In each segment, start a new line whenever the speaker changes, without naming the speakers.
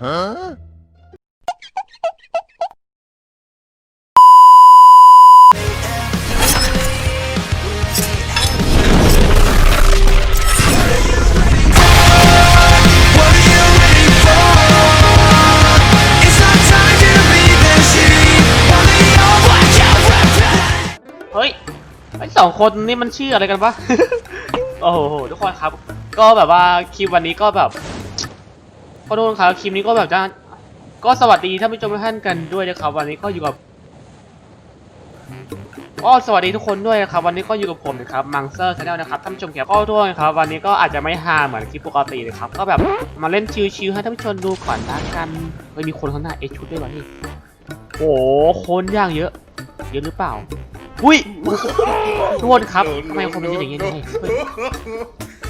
เฮ้ย ไอสองคนนี่มันชื่ออะไรกันวะ โอ้โห ทุกคนครับ ก็แบบว่าคลิปวันนี้ก็แบบ ขอโทษครับคลิปนี้ก็แบบจะก็สวัสดีท่านผู้ชมทุกท่านกันด้วยนะครับวันนี้ก็อยู่กับก็สวัสดีทุกคนด้วยนะครับวันนี้ก็อยู่กับผมนะครับมังเซอร์ชาแนลนะครับท่านผู้ชมครับก็ทุกคนครับวันนี้ก็อาจจะไม่ฮาเหมือนคลิปปกติเลยครับก็แบบมาเล่นชิวๆให้ท่านผู้ชมดูก่อนละกันเฮ้ยมีคนข้างหน้าเอชุดด้วยวะนี่โอ้คนย่างเยอะ เยอะหรือเปล่าอุ้ยทุกคนครับทำไมคนมันเยอะอย่างนี้เนี่ยเฮ้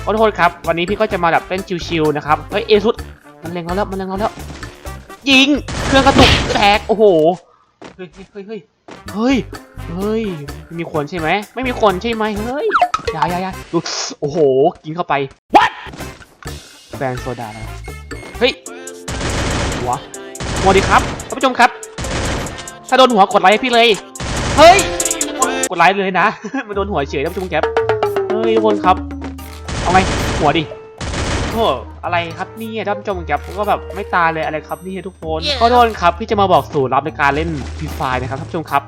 ขอโทษครับ วันนี้พี่ก็จะมาแบบเล่นชิวๆนะครับเฮ้ยเอซุด มันเล็งเราแล้ว มันเล็งเราแล้ว ยิง เครื่องกระตุกแตก โอ้โห เฮ้ยเฮ้ยเฮ้ยเฮ้ย เฮ้ยไม่มีคนใช่ไหม ไม่มีคนใช่ไหมเฮ้ยยายายาดู โอ้โห กินเข้าไป what แฟนโซดาแล้วเฮ้ย หัวหัวดีครับท่านผู้ชมครับ ถ้าโดนหัวกดไลค์ให้พี่เลย เฮ้ย กดไลค์เลยนะ มันโดนหัวเฉยท่านผู้ชมครับ เฮ้ยทุกคนครับ เอาไง หัวดิ โอ้อะไรครับเนี่ยท่านผู้ชมครับก็แบบไม่ตายเลยอะไรครับนี่ทุกคนก็โทษครับพี่จะมาบอกสูตรลับในการเล่นฟรีไฟนะครับท่านผู้ชมครับ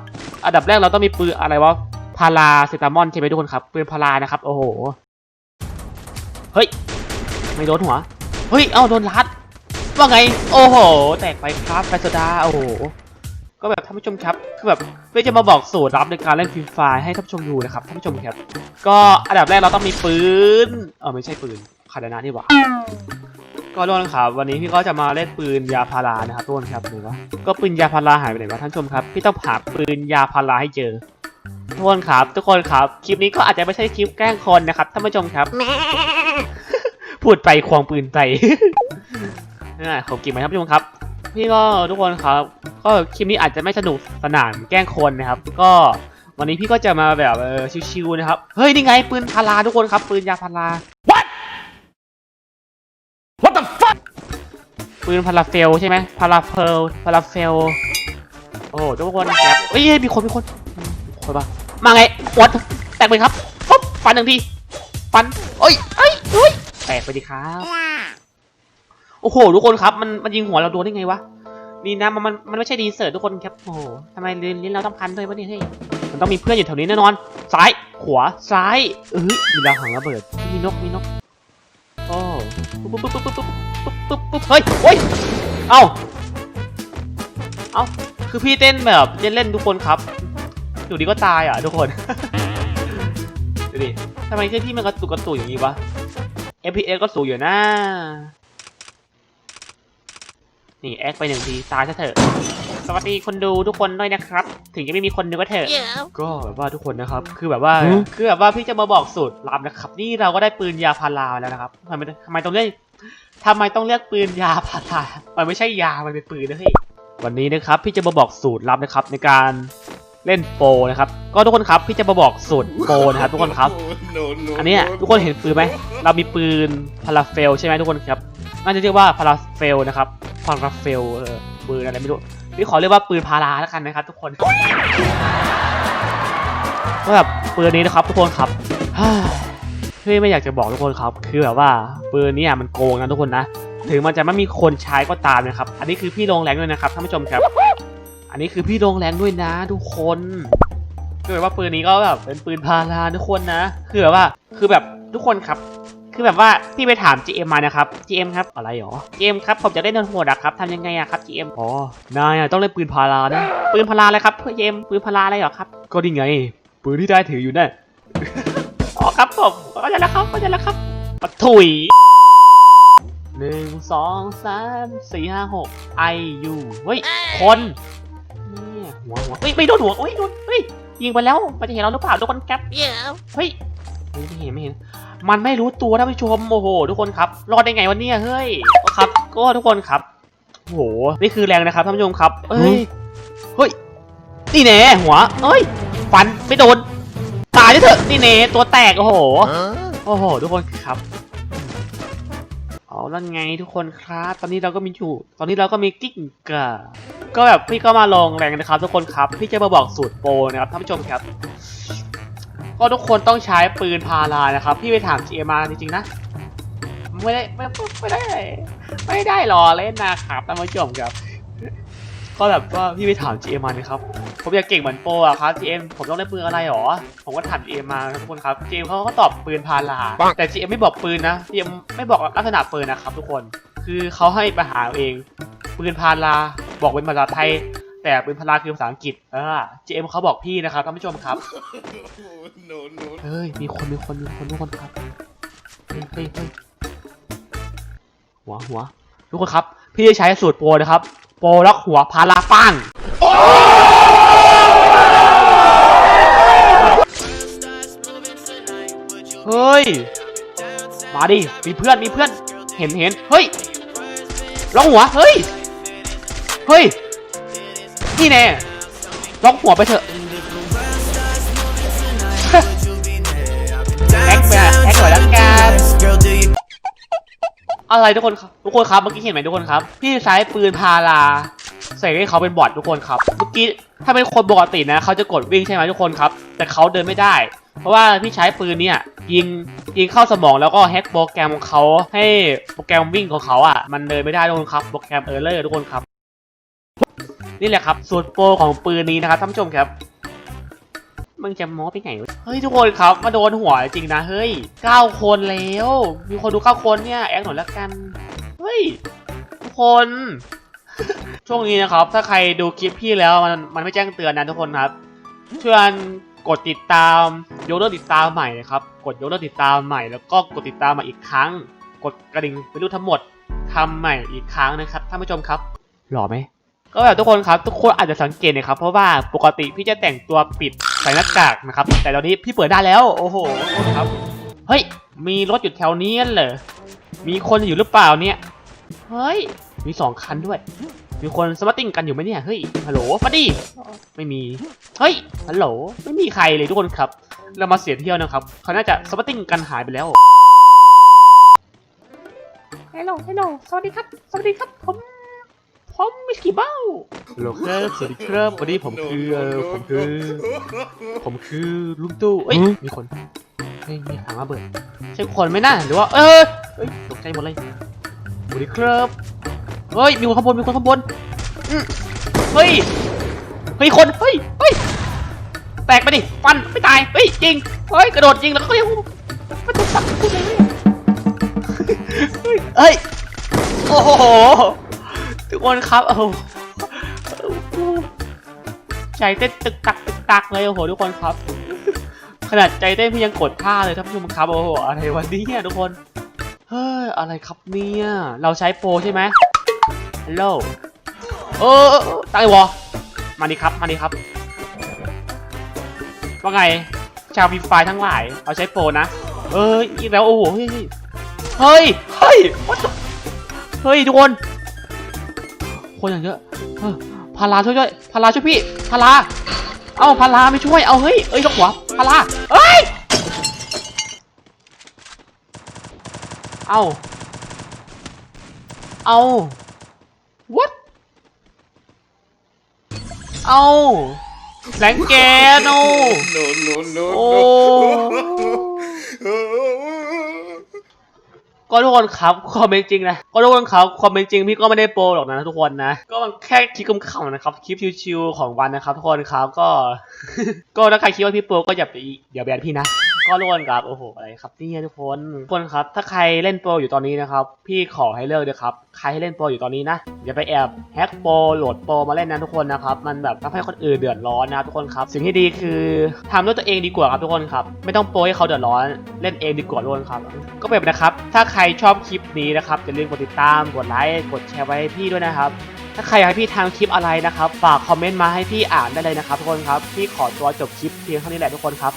อันดับแรกเราต้องมีปืนอะไรวะพาราเซตามอนใช่ไหมทุกคนครับปืนพารานะครับโอ้โหเฮ้ยไม่โดนหัวเฮ้ยเอ้าโดนลัดว่าไง โอ้โห แตกไปครับไฟโซดาโอ้โหก็แบบท่านผู้ชมครับคือแบบเพื่อจะมาบอกสูตรลับในการเล่นฟรีไฟให้ท่านผู้ชมดูนะครับท่านผู้ชมครับ ก็อันดับแรกเราต้องมีปืนเออไม่ใช่ปืน คาดานะนี่หว่าก็ทุกคนครับวันนี้พี่ก็จะมาเล่นปืนยาพารานะครับทุกคนครับหรือว่าก็ปืนยาพาราหายไปไหนวะท่านผู้ชมครับพี่ต้องหาปืนยาพาราให้เจอทุกคนครับทุกคนครับคลิปนี้ก็อาจจะไม่ใช่คลิปแกล้งคนนะครับท่านผู้ชมครับพูดไปควงปืนไปนั่นแหละผมกินไหมท่านผู้ชมครับ พี่ก็ทุกคนครับ ก็คลิปนี้อาจจะไม่สนุกสนานแกล้งคนนะครับ ก็วันนี้พี่ก็จะมาแบบชิวๆนะครับเฮ้ยนี่ไงปืนพาราทุกคนครับปืนยาพารา ปืนพาราเฟลใช่ไหมพาราเฟลพาราเฟลโอ้โหทุกคนแกเอ้ยมีคนมีคนคนปะมาไงวัดแตกไปครับปุ๊บฟันหนึ่งทีฟันเอ้ยเอ้ยเอ้ยแตกไปดิครับโอ้โหทุกคนครับมันมันยิงหัวเราโดนได้ไงวะนี่นะมันมันมันไม่ใช่ดีเซิร์ตทุกคนครับโอ้โหทำไมลิ้นลิ้นเราต้องพันด้วยวะเนี่ยเฮ้ยมันต้องมีเพื่อนอยู่แถวนี้แน่นอน ซ้าย ขวา ซ้าย เอ้ยมีดาวหางระเบิด มีนก มีนก โอ้ปุ๊บปุ๊บปุ๊บปุ๊บปุ๊บ ปุ๊บปุ๊บปุ๊บเฮ้ยโอ้ยเอ้าเอ้าคือพี่เต้นแบบเล่นเล่นๆทุกคนครับอยู่ดีก็ตายอะทุกคนดูดิทำไมเครื่องที่มันกระตุกกระตุกอย่างนี้วะ FPS ก็สูงอยู่นะนี่แอคไปหนึ่งทีตายซะเถอะ สวัสดีคนดูทุกคนด้วยนะครับ ถึงจะไม่มีคนดูก็เถอะ ก็แบบว่าทุกคนนะครับ คือแบบว่า
หือ
คือแบบว่าพี่จะมาบอกสูตรลับนะครับ นี่เราก็ได้ปืนยาพาราแล้วนะครับทำไมทำไมต้องเรียก ทำไมต้องเรียกปืนยาพารามันไม่ใช่ยา มันเป็นปืนนะเฮ้ยวันนี้นะครับพี่จะมาบอกสูตรลับนะครับในการเล่นโปรนะครับ ก็ทุกคนครับพี่จะมาบอกสูตรโปรนะครับทุกคนครับ
No, no,
อันเนี้ยทุกคนเห็นปืนไหมเรามีปืนพาราเฟลใช่ไหมทุกคนครับน่าจะเรียกว่าพาราเฟลนะครับพาราเฟลเออปืนอะไรไม่รู้พี่ขอเรียกว่าปืนพาราแล้วกันนะครับ ทุกคนก็แบบปืนนี้นะครับทุกคนครับ พี่ไม่อยากจะบอกทุกคนครับ คือแบบว่าปืนนี้มันโกงนะทุกคนนะ ถึงมันจะไม่มีคนใช้ก็ตามนะครับ อันนี้คือพี่ลงแรงด้วยนะครับท่านผู้ชมครับ อันนี้คือพี่ลงแรงด้วยนะทุกคนคือแบบว่าปืนนี้ก็แบบเป็นปืนพาราทุกคนนะ คือแบบว่าคือแบบทุกคนครับ คือแบบว่าพี่ไปถาม GM มานะครับ GM ครับอะไรหรอ GM ครับผมจะได้นนโหดะครับทำยังไงอะครับ GM อ๋อนายต้องเล่นปืนพารานะปืนพาราอะไรครับเพื่อ GM ปืนพาราอะไรหรอครับ ก็ดีไง ปืนที่ได้ถืออยู่นั่นอ๋อครับผม ก็จะแล้วครับก็จะแล้วครับปะถุยหนึ่งสองสามสี่ห้าหกไอยูเฮ้ยคนเนี่ยหัวหัวเฮ้ยไม่โดนหัวเฮ้ยโดนเฮ้ยยิงไปแล้วมันจะเห็นเราหรือเปล่าทุกคนแก๊ปเฮ้ยไม่เห็นไม่เห็น มันไม่รู้ตัวท่านผู้ชมโอ้โหทุกคนครับ รอดได้ไงวันนี้เฮ้ยครับ ก็ทุกคนครับโอ้โหนี่คือแรงนะครับท่านผู้ชมครับเอ้ยเฮ้ยนี่แน่หัวเอ้ยฟันไม่โดน ตายด้วยเถอะนี่แน่ตัวแตกโอ้โห
Huh?
โอ้โห ทุกคนครับอ๋อนั่นไงทุกคนครับ ตอนนี้เราก็มีอยู่ ตอนนี้เราก็มีกิ๊กกะก็แบบพี่ก็มาลองแรงนะครับ ทุกคนครับ พี่จะมาบอกสูตรโปรนะครับท่านผู้ชมครับ ก็ทุกคนต้องใช้ปืนพารานะครับ พี่ไปถาม GM มาจริงๆนะ ไม่ได้ไม่ไม่ได้ ไม่ได้หรอเล่นนะครับท่านผู้ชมครับ ก็แบบว่าพี่ไปถาม GM มานะครับ ผมอยากเก่งเหมือนโปรอะครับ GM ผมต้องได้ปืนอะไรหรอ ผมก็ถาม GM มาครับทุกคนครับ GM เขาก็ตอบปืนพาราแต่ GM ไม่บอกปืนนะ GM ไม่บอกลักษณะปืนนะครับ ทุกคน คือเขาให้ไปหาเอาเองปืนพาราบอกเป็นภาษาไทย แต่ปืนพาราคือภาษาอังกฤษเออ GM เขาบอกพี่นะครับท่านผู้ชมครับ
no, no.
เฮ้ย มีคน มีคน มีคนทุกคนครับเฮ้ยเฮ้ยเฮ้ยหัวหัวทุกคนครับ พี่จะใช้สูตรโปรนะครับ โปรล็อกหัวพาราปังเฮ้ย มาดิ มีเพื่อน มีเพื่อน เห็นเห็น เฮ้ยล็อกหัว เฮ้ย เฮ้ย นี่แน่ล็อกหัวไปเถอะ อะไรทุกคนครับทุกคนครับเมื่อกี้เห็นไหมทุกคนครับ พี่ใช้ปืนพาราใส่ให้เขาเป็นบอททุกคนครับเมื่อกี้ถ้าเป็นคนปกตินะเขาจะกดวิ่งใช่ไหมทุกคนครับ แต่เขาเดินไม่ได้ เพราะว่าพี่ใช้ปืนเนี่ยยิงยิงเข้าสมองแล้วก็แฮกโปรแกรมของเขาให้โปรแกรมวิ่งของเขาอะ มันเดินไม่ได้ทุกคนครับโปรแกรมเออร์เลอร์ทุกคนครับ นี่แหละครับสูตรโปรของปืนนี้นะครับท่านผู้ชมครับ มึงจะม้ไปไหนเฮ้ยทุกคนครับมาโดนหัวจริงนะเฮ้ยเก้าคนแล้ว มีคนดูเก้าคนเนี่ยแอคหน่อยละกันเฮ้ยทุกคนช่วงนี้นะครับ ถ้าใครดูคลิปพี่แล้วมันมันไม่แจ้งเตือนนะทุกคนครับช่วยกดติดตาม ยกเลิกติดตามใหม่นะครับ กดยกเลิกติดตามใหม่ แล้วก็กดติดตามมาอีกครั้ง กดกระดิ่งไปรู้ทั้งหมดทำใหม่อีกครั้งนะครับท่านผู้ชมครับหล่อไหม ก็แบบทุกคนครับทุกคนอาจจะสังเกตนะครับเพราะว่าปกติพี่จะแต่งตัวปิดใส่หน้ากากนะครับแต่ตอนนี้พี่เปิดได้แล้วโอ้โหทุกคนครับเฮ้ยมีรถอยู่แถวนี้เหรอมีคนอยู่หรือเปล่าเนี่ยเฮ้ยมีสองคันด้วย มีคนสมาร์ตติ้งกันอยู่ไหมเนี่ยเฮ้ยฮัลโหลมาดิไม่มีเฮ้ยฮัลโหลไม่มีใครเลยทุกคนครับ เรามาเสียเที่ยวนะครับเขาน่าจะสมาร์ตติ้งกันหายไปแล้วฮัลโหลฮัลโหลสวัสดีครับ สวัสดีครับผม ผมมิสกี้เบ้าฮัลโหลครับสวัสดีครับวันนี้ผมคือเออผมคือ ผมคือลุงตู้เอ้ยมีคนเฮ้ยมีถังระเบิดใช่คนไหมน่าหรือว่าเออเอ้ยตกใจหมดเลยสวัสดีครับเฮ้ยมีคนข้างบนมีคนข้างบนอืมเฮ้ยเฮ้ยคนเฮ้ยเฮ้ยแตกไปดิฟันไม่ตายเฮ้ยจริงเฮ้ยกระโดดจริงแล้วก็ยังไม่ต้องสักพูดเลยเฮ้ยเฮ้ยโอ้โหทุก คนครับโอ้โหใจเต้นตึกตักตึกตักเลยโอ้โหทุกคนครับ ขนาดใจเต้นพี่ยังกดท่าเลยท่านผู้ชมครับโอ้โหอะไรวันนี้เนี่ยทุกคนเฮ้ยอะไรครับเนี่ยเราใช้โปรใช่ไหมฮัลโหลเออตั้งไอ้วอมาดิครับมาดิครับว่าไงชาวฟีไฟทั้งหลายเราใช้โปรนะเอ้ยอีกแล้วโอ้โหเฮ้ยเฮ้ยเฮ้ยเฮ้ยทุกคน คนอย่างเยอะเออพาราช่วยด้วยพาราช่วยพี่พาราเอ้าพาราไม่ช่วยเอาเฮ้ยเอ้ยยกหัวพาราเอ้ยเอาเอา what เอาแหลงแกโน
no, no, no,
โอ้
no.
ก็ทุกคนครับความเป็นจริงนะก็ทุกคนครับความเป็นจริงพี่ก็ไม่ได้โปรหรอกนะทุกคนนะ ก็มันแค่คลิปขำๆนะครับคลิปชิวๆของวันนะครับทุกคนครับก็ ก็ถ้าใครคิดว่าพี่โปรก็อย่าไปเดี๋ยวแบนพี่นะ ก็ทุกคนครับโอ้โหอะไรครับเนี่ยทุกคนทุกคนครับ ถ้าใครเล่นโปรอยู่ตอนนี้นะครับ พี่ขอให้เลิกเลยครับใครให้เล่นโปรอยู่ตอนนี้นะอย่าไปแอบแฮกโปรโหลดโปรมาเล่นนะทุกคนนะครับมันแบบทำให้คนอื่นเดือดร้อนนะทุกคนครับสิ่งที่ดีคือทำด้วยตัวเองดีกว่าครับทุกคนครับไม่ต้องโปรให้เขาเดือดร้อนเล่นเองดีกว่าทุกคนครับ ก็เป็นนะครับ ถ้าใครชอบคลิปนี้นะครับอย่าลืมกดติดตามกดไลค์กดแชร์ไว้ให้พี่ด้วยนะครับถ้าใครอยากให้พี่ทำคลิปอะไรนะครับ ฝากคอมเมนต์มาให้พี่อ่านได้เลยนะครับทุกคนครับ พี่ขอตัวจบคลิปเพียงเท่านี้แหละทุกคนครับ